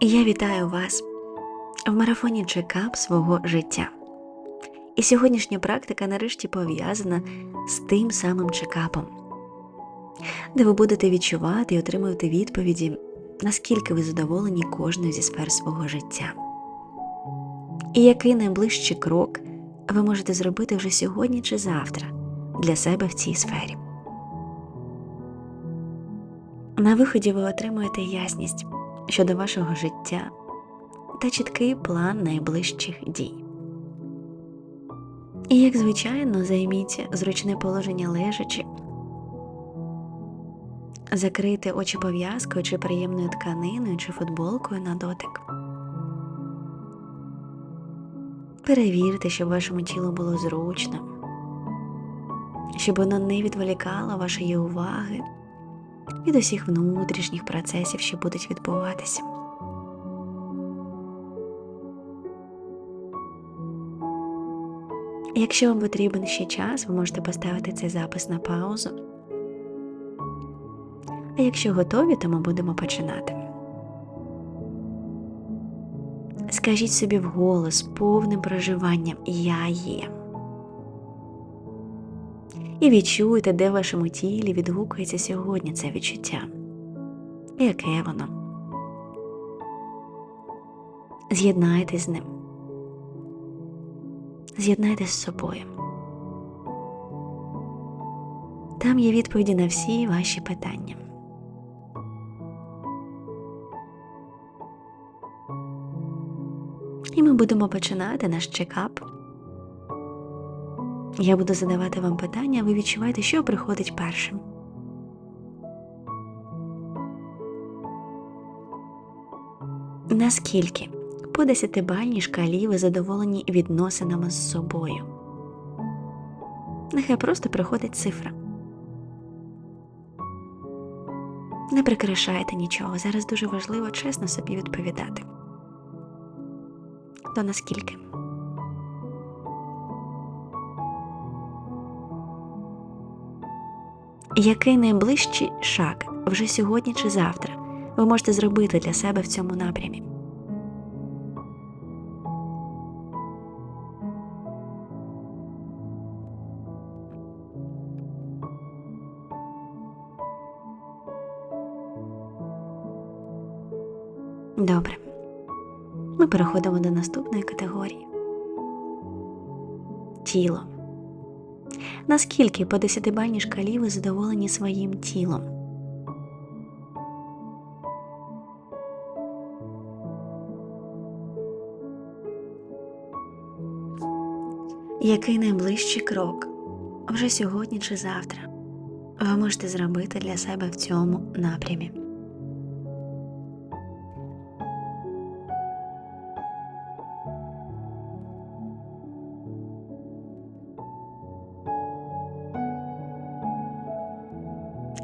Я вітаю вас в марафоні чекап свого життя. І сьогоднішня практика нарешті пов'язана з тим самим чекапом, де ви будете відчувати і отримувати відповіді, наскільки ви задоволені кожною зі сфер свого життя. І який найближчий крок ви можете зробити вже сьогодні чи завтра для себе в цій сфері. На виході ви отримуєте ясність щодо вашого життя та чіткий план найближчих дій. І, як звичайно, займіть зручне положення лежачи, закрийте очі пов'язкою чи приємною тканиною чи футболкою на дотик. Перевірте, щоб вашому тілу було зручно, щоб воно не відволікало вашої уваги від усіх внутрішніх процесів, що будуть відбуватися. Якщо вам потрібен ще час, ви можете поставити цей запис на паузу. А якщо готові, то ми будемо починати. Скажіть собі вголос повним проживанням Я є. І відчуйте, де в вашому тілі відгукується сьогодні це відчуття. Яке воно? З'єднайтесь з ним. З'єднайтесь з собою. Там є відповіді на всі ваші питання. І ми будемо починати наш чекап. Я буду задавати вам питання, ви відчуваєте, що приходить першим. Наскільки по десятибальній шкалі ви задоволені відносинами з собою? Нехай просто приходить цифра. Не прикрашайте нічого. Зараз дуже важливо чесно собі відповідати. То наскільки? Який найближчий шаг вже сьогодні чи завтра ви можете зробити для себе в цьому напрямі? Добре. Ми переходимо до наступної категорії. Тіло. Наскільки по десятибальній шкалі ви задоволені своїм тілом? Який найближчий крок вже сьогодні чи завтра ви можете зробити для себе в цьому напрямі?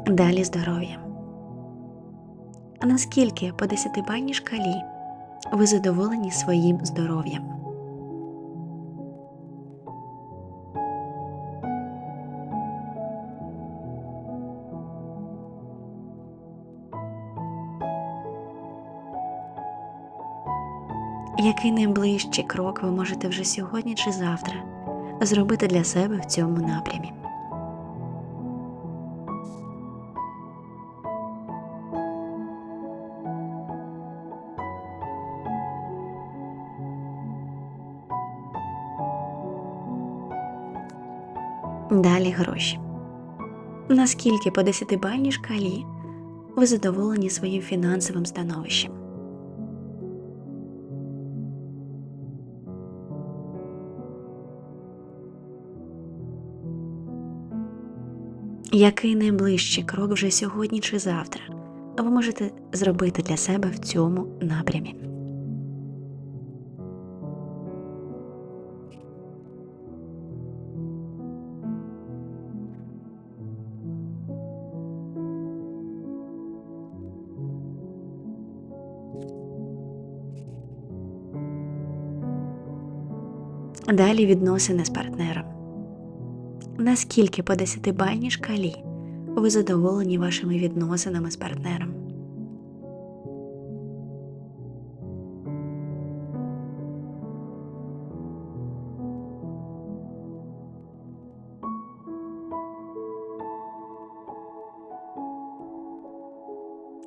Далі здоров'я. А наскільки по десятибальній шкалі ви задоволені своїм здоров'ям? Який найближчий крок ви можете вже сьогодні чи завтра зробити для себе в цьому напрямі? Гроші. Наскільки по десятибальній шкалі ви задоволені своїм фінансовим становищем? Який найближчий крок вже сьогодні чи завтра ви можете зробити для себе в цьому напрямі? Далі відносини з партнером. Наскільки по 10-бальній шкалі ви задоволені вашими відносинами з партнером?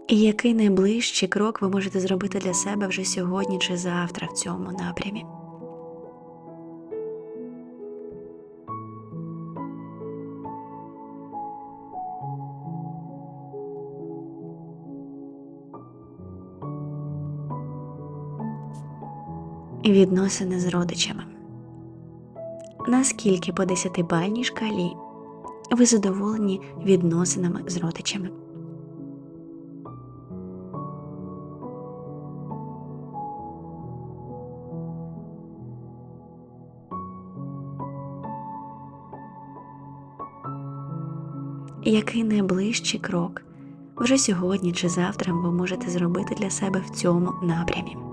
І який найближчий крок ви можете зробити для себе вже сьогодні чи завтра в цьому напрямі? Відносини з родичами. Наскільки по десятибальній шкалі ви задоволені відносинами з родичами? Який найближчий крок вже сьогодні чи завтра ви можете зробити для себе в цьому напрямі?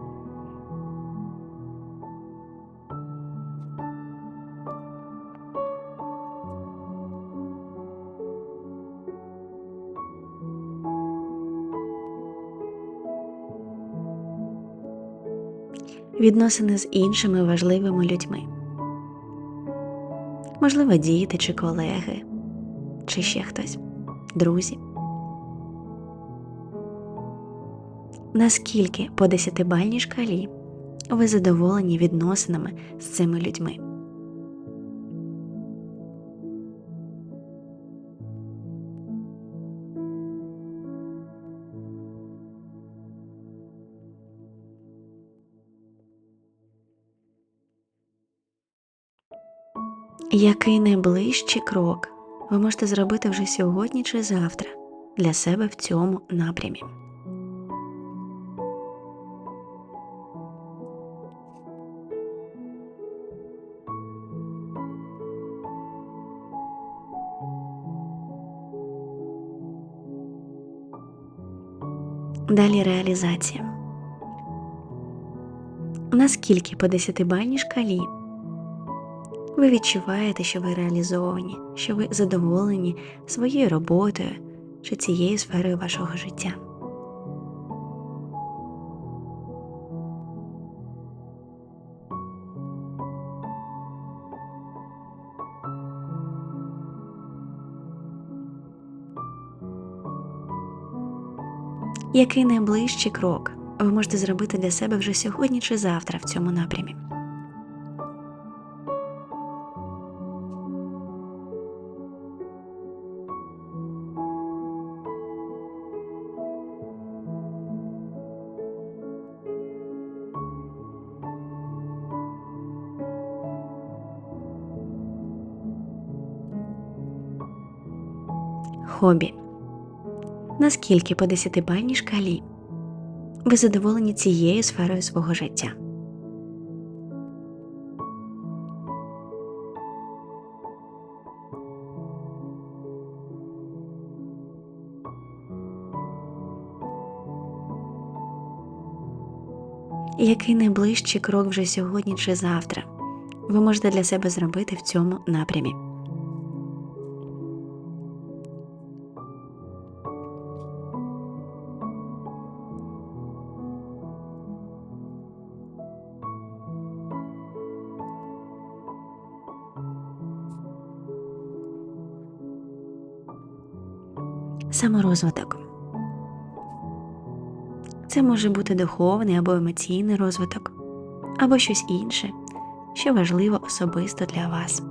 Відносини з іншими важливими людьми. Можливо, діти чи колеги, чи ще хтось, друзі. Наскільки по десятибальній шкалі ви задоволені відносинами з цими людьми? Який найближчий крок ви можете зробити вже сьогодні чи завтра для себе в цьому напрямі? Далі реалізація. Наскільки по десятибальній шкалі ви відчуваєте, що ви реалізовані, що ви задоволені своєю роботою чи цією сферою вашого життя. Який найближчий крок ви можете зробити для себе вже сьогодні чи завтра в цьому напрямі? Хобі. Наскільки по десятибальній шкалі ви задоволені цією сферою свого життя? Який найближчий крок вже сьогодні чи завтра ви можете для себе зробити в цьому напрямі? Саморозвиток. Це може бути духовний або емоційний розвиток, або щось інше, що важливо особисто для вас.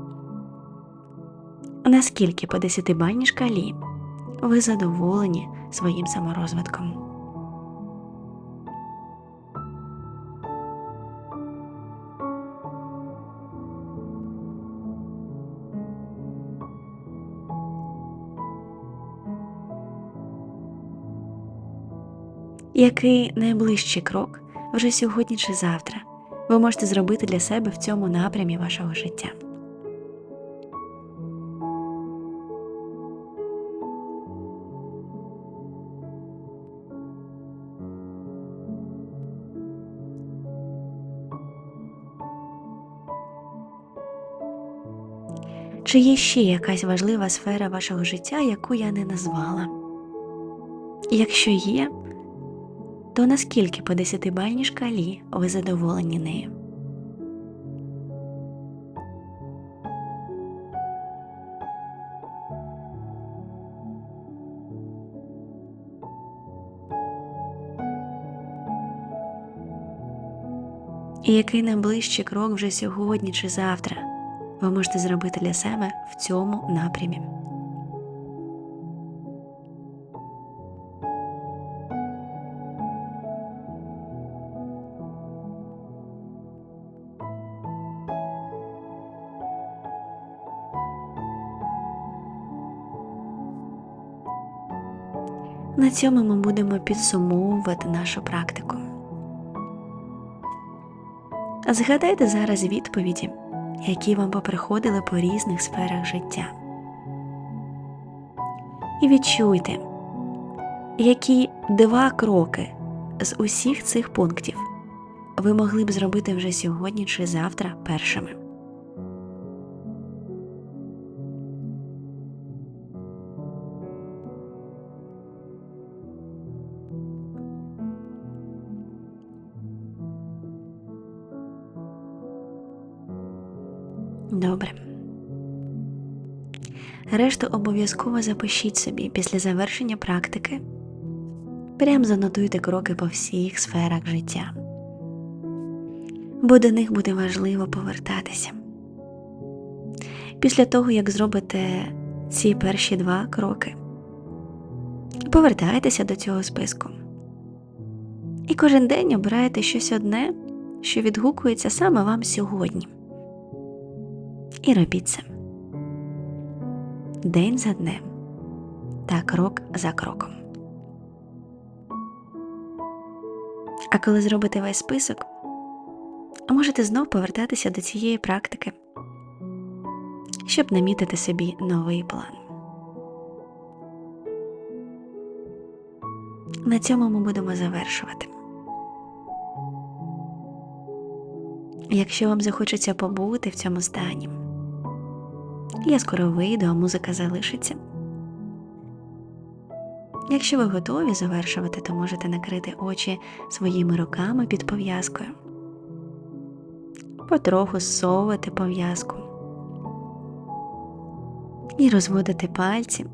Наскільки по десятибальній шкалі ви задоволені своїм саморозвитком? Який найближчий крок вже сьогодні чи завтра ви можете зробити для себе в цьому напрямі вашого життя? Чи є ще якась важлива сфера вашого життя, яку я не назвала? Якщо є, то наскільки по 10-бальній шкалі ви задоволені нею? І який найближчий крок вже сьогодні чи завтра ви можете зробити для себе в цьому напрямі? Цьому ми будемо підсумовувати нашу практику. Згадайте зараз відповіді, які вам поприходили по різних сферах життя. І відчуйте, які два кроки з усіх цих пунктів ви могли б зробити вже сьогодні чи завтра першими. Решту обов'язково запишіть собі після завершення практики. Прям занотуйте кроки по всіх сферах життя, бо до них буде важливо повертатися. Після того, як зробите ці перші два кроки, повертайтеся до цього списку. І кожен день обирайте щось одне, що відгукується саме вам сьогодні. І робіть це день за днем та крок за кроком. А коли зробите весь список, можете знов повертатися до цієї практики, щоб намітити собі новий план. На цьому ми будемо завершувати. Якщо вам захочеться побути в цьому стані, я скоро вийду, а музика залишиться. Якщо ви готові завершувати, то можете накрити очі своїми руками під пов'язкою, потроху зсовувати пов'язку і розводити пальці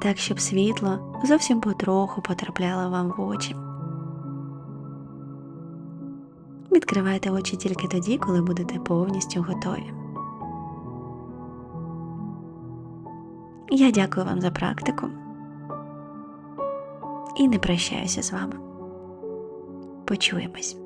так, щоб світло зовсім потроху потрапляло вам в очі. Відкривайте очі тільки тоді, коли будете повністю готові. Я дякую вам за практику і не прощаюся з вами. Почуємось.